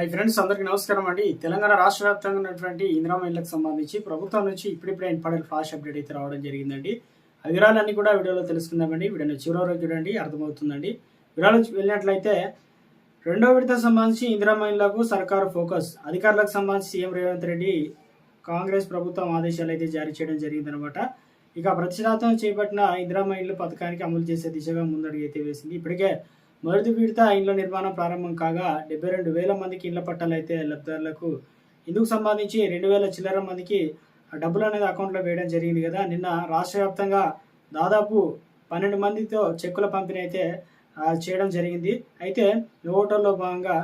Hi friends అందరికీ నమస్కారం అండి. తెలంగాణ రాష్ట్ర వ్యాప్తంగా ఉన్నటువంటి ఇందిరా మహిళలకు సంబంధించి ప్రభుత్వం నుంచి ఇప్పుడిప్పుడే ఇంపార్టెంట్ ఫ్లాష్ అప్డేట్ అయితే రావడం జరిగిందండి. ఆ వివరాలన్నీ కూడా వీడియోలో తెలుసుకుందామండి. వీడియోని చివరి వరకు చూడండి అర్థమవుతుందండి. వివరాలు వెళ్ళినట్లయితే రెండో విడత సంబంధించి ఇందిరా మహిళలకు సర్కారు ఫోకస్. అధికారులకు సంబంధించి సీఎం రేవంత్ రెడ్డి కాంగ్రెస్ ప్రభుత్వం ఆదేశాలు అయితే జారీ చేయడం జరిగిందనమాట ఇక ప్రతిష్టాతం చేపట్టిన ఇందిరా మహిళల పథకానికి అమలు చేసే దిశగా ముందడుగు అయితే వేసింది. ఇప్పటికే మొదటి విడత ఇండ్ల నిర్మాణం ప్రారంభం కాగా డెబ్బై రెండు వేల మందికి ఇండ్ల పట్టాలు అయితే లబ్ధిదారులకు ఇందుకు సంబంధించి రెండు వేల చిల్లర మందికి డబ్బులు అనేది అకౌంట్లో వేయడం జరిగింది కదా. నిన్న రాష్ట్ర వ్యాప్తంగా దాదాపు పన్నెండు మందితో చెక్కుల పంపిణీ అయితే చేయడం జరిగింది. అయితే ఓటర్లో భాగంగా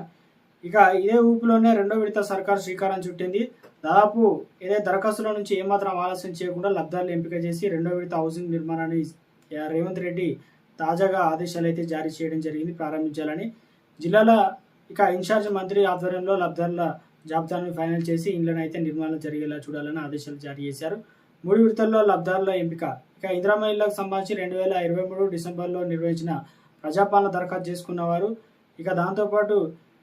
ఇక ఇదే ఊపిలోనే రెండో విడత సర్కారు శ్రీకారం చుట్టింది. దాదాపు ఇదే దరఖాస్తుల నుంచి ఏమాత్రం ఆలస్యం చేయకుండా లబ్ధారులు ఎంపిక చేసి రెండో విడత హౌసింగ్ నిర్మాణాన్ని రేవంత్ రెడ్డి తాజాగా ఆదేశాలు అయితే జారీ చేయడం జరిగింది ప్రారంభించాలని. జిల్లాల ఇక ఇన్ఛార్జ్ మంత్రి ఆధ్వర్యంలో లబ్ధారుల జాబితాను ఫైనల్ చేసి ఇండ్లను అయితే నిర్మాణం జరిగేలా చూడాలని ఆదేశాలు జారీ చేశారు. మూడు విడతల్లో లబ్ధారుల ఎంపిక. ఇక ఇందిరా మహిళలకు సంబంధించి రెండు వేల ఇరవై మూడు డిసెంబర్లో నిర్వహించిన ప్రజాపాలన దరఖాస్తు చేసుకున్నవారు ఇక దాంతోపాటు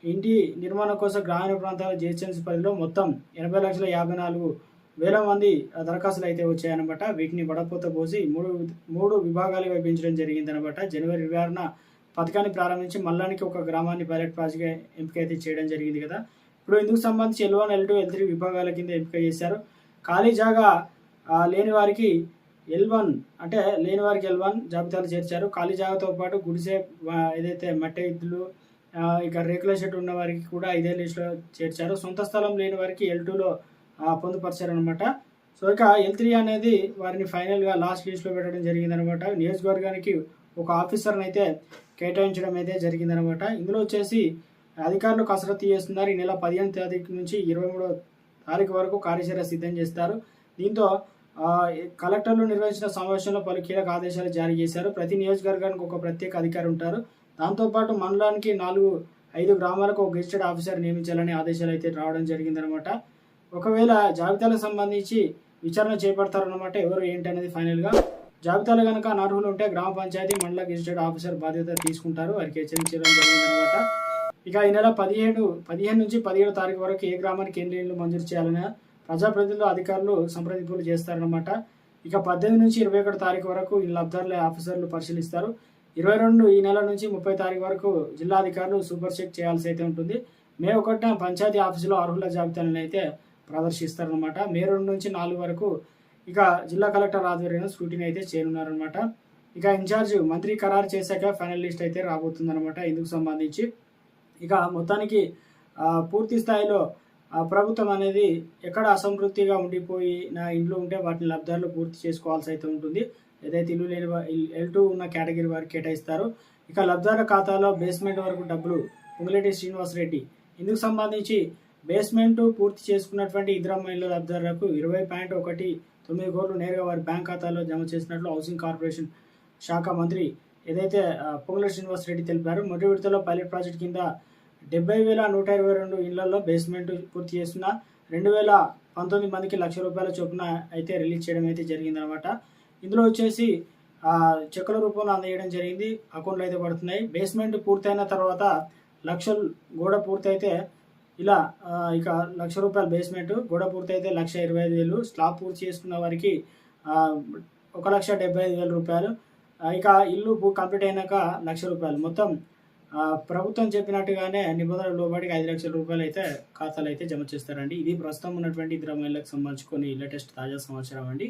ఇంటి నిర్మాణం కోసం గ్రామీణ ప్రాంతాల జిహెచ్ఎంసీ పరిధిలో మొత్తం ఎనభై లక్షల యాభై నాలుగు వేల మంది దరఖాస్తులు అయితే వచ్చాయన్నమాట. వీటిని వడపోత పోసి మూడు మూడు విభాగాలుగా విభజించడం జరిగిందనమాట జనవరి ఇరవై ఆరున పథకాన్ని ప్రారంభించి మల్లానికి ఒక గ్రామాన్ని పైలట్ ప్రాజెక్ట్గా ఎంపిక అయితే చేయడం జరిగింది కదా. ఇప్పుడు ఇందుకు సంబంధించి L one L two L three విభాగాల కింద ఎంపిక చేశారు. ఖాళీ జాగా లేని వారికి ఎల్ వన్ అంటే లేని వారికి ఎల్ వన్ జాబితాలు చేర్చారు. ఖాళీ జాగాతో పాటు గుడిసె ఏదైతే మట్టి ఇద్దులు ఇక రేకుల షెడ్ ఉన్న వారికి కూడా ఇదే లిస్టులో చేర్చారు. సొంత స్థలం లేని వారికి ఎల్ టూలో పొందుపరిచారనమాట సో ఇక ఎల్ త్రీ అనేది వారిని ఫైనల్గా లాస్ట్ లిస్ట్లో పెట్టడం జరిగిందనమాట నియోజకవర్గానికి ఒక ఆఫీసర్ని అయితే కేటాయించడం అయితే జరిగిందనమాట ఇందులో వచ్చేసి అధికారులు కసరత్తు చేస్తున్నారు. ఈ నెల పదిహేను తారీఖు నుంచి ఇరవై మూడో తారీఖు వరకు కార్యాచరణ సిద్ధం చేస్తారు. దీంతో కలెక్టర్లు నిర్వహించిన సమావేశంలో పలు కీలక ఆదేశాలు జారీ చేశారు. ప్రతి నియోజకవర్గానికి ఒక ప్రత్యేక అధికారి ఉంటారు. దాంతోపాటు మండలానికి నాలుగు ఐదు గ్రామాలకు ఒక గెజిటెడ్ ఆఫీసర్ నియమించాలని ఆదేశాలు అయితే రావడం జరిగిందనమాట ఒకవేళ జాబితాలకు సంబంధించి విచారణ చేపడతారన్నమాట ఎవరు ఏంటి అనేది ఫైనల్గా. జాబితాలో కనుక అనర్హులు ఉంటే గ్రామ పంచాయతీ మండల గెజిటెడ్ ఆఫీసర్ బాధ్యత తీసుకుంటారు. వారికి హెచ్చరించడం జరిగిందనమాట ఇక ఈ నెల పదిహేడు పదిహేను నుంచి పదిహేడు తారీఖు వరకు ఏ గ్రామానికి ఎన్ని ఇళ్ళు మంజూరు చేయాలని ప్రజాప్రతినిధులు అధికారులు సంప్రదింపులు చేస్తారన్నమాట. ఇక పద్దెనిమిది నుంచి ఇరవై ఒకటి తారీఖు వరకు ఈ లబ్ధారుల ఆఫీసర్లు పరిశీలిస్తారు. ఇరవై రెండు ఈ నెల నుంచి ముప్పై తారీఖు వరకు జిల్లా అధికారులు సూపర్ చెక్ చేయాల్సి అయితే ఉంటుంది. మే ఒకటిన పంచాయతీ ఆఫీసులో అర్హుల జాబితాలను అయితే ప్రదర్శిస్తారనమాట మే రెండు నుంచి నాలుగు వరకు ఇక జిల్లా కలెక్టర్ ఆధ్వర్యంలో స్క్రూటినీ అయితే చేయనున్నారనమాట ఇక ఇన్ఛార్జ్ మంత్రి ఖరారు చేశాక ఫైనల్ లిస్ట్ అయితే రాబోతుందన్నమాట. ఇందుకు సంబంధించి ఇక మొత్తానికి పూర్తి స్థాయిలో ప్రభుత్వం అనేది ఎక్కడ అసంతృప్తిగా ఉండిపోయి నా ఇంట్లో ఉంటే వాటిని లబ్ధారులు పూర్తి చేసుకోవాల్సి అయితే ఉంటుంది. ఏదైతే ఇల్లు లేని ఎల్ టూ ఉన్న కేటగిరీ వారికి కేటాయిస్తారో. ఇక లబ్ధారుల ఖాతాలో బేస్మెంట్ వరకు డబ్బులు పొంగులేటి శ్రీనివాస్ రెడ్డి ఇందుకు సంబంధించి బేస్మెంట్ పూర్తి చేసుకున్నటువంటి ఇద్దరు మహిళల లబ్ధిదారులకు ఇరవై పాయింట్ ఒకటి తొమ్మిది కోట్లు నేరుగా వారి బ్యాంక్ ఖాతాలో జమ చేసినట్లు హౌసింగ్ కార్పొరేషన్ శాఖ మంత్రి ఏదైతే పొంగుల పొంగులేటి శ్రీనివాస్ రెడ్డి తెలిపారు మొదటి విడతలో పైలట్ ప్రాజెక్ట్ కింద డెబ్బై వేల నూట ఇరవై రెండు ఇళ్ళలో బేస్మెంట్ పూర్తి చేస్తున్న రెండు వేల పంతొమ్మిది మందికి లక్ష రూపాయల చొప్పున అయితే రిలీజ్ చేయడం అయితే జరిగిందనమాట ఇందులో వచ్చేసి చెక్కుల రూపంలో అందజేయడం జరిగింది అకౌంట్లు అయితే పడుతున్నాయి. బేస్మెంట్ పూర్తయిన తర్వాత లక్షలు గోడ పూర్తయితే ఇలా ఇక లక్ష రూపాయల బేస్మెంట్ గోడ పూర్తయితే లక్ష ఇరవై ఐదు వేలు. స్లాబ్ పూర్తి చేసుకున్న వారికి ఒక లక్ష డెబ్బై ఐదు వేల రూపాయలు. ఇక ఇల్లు కంప్లీట్ అయినాక లక్ష రూపాయలు. మొత్తం ప్రభుత్వం చెప్పినట్టుగానే నిబంధనలు లోబడి ఐదు లక్షల రూపాయలు అయితే ఖాతాలు అయితే జమ చేస్తారండి. ఇది ప్రస్తుతం ఉన్నటువంటి ఇద్దరు మహిళలకు సంబంధించి లేటెస్ట్ తాజా సమాచారం అండి.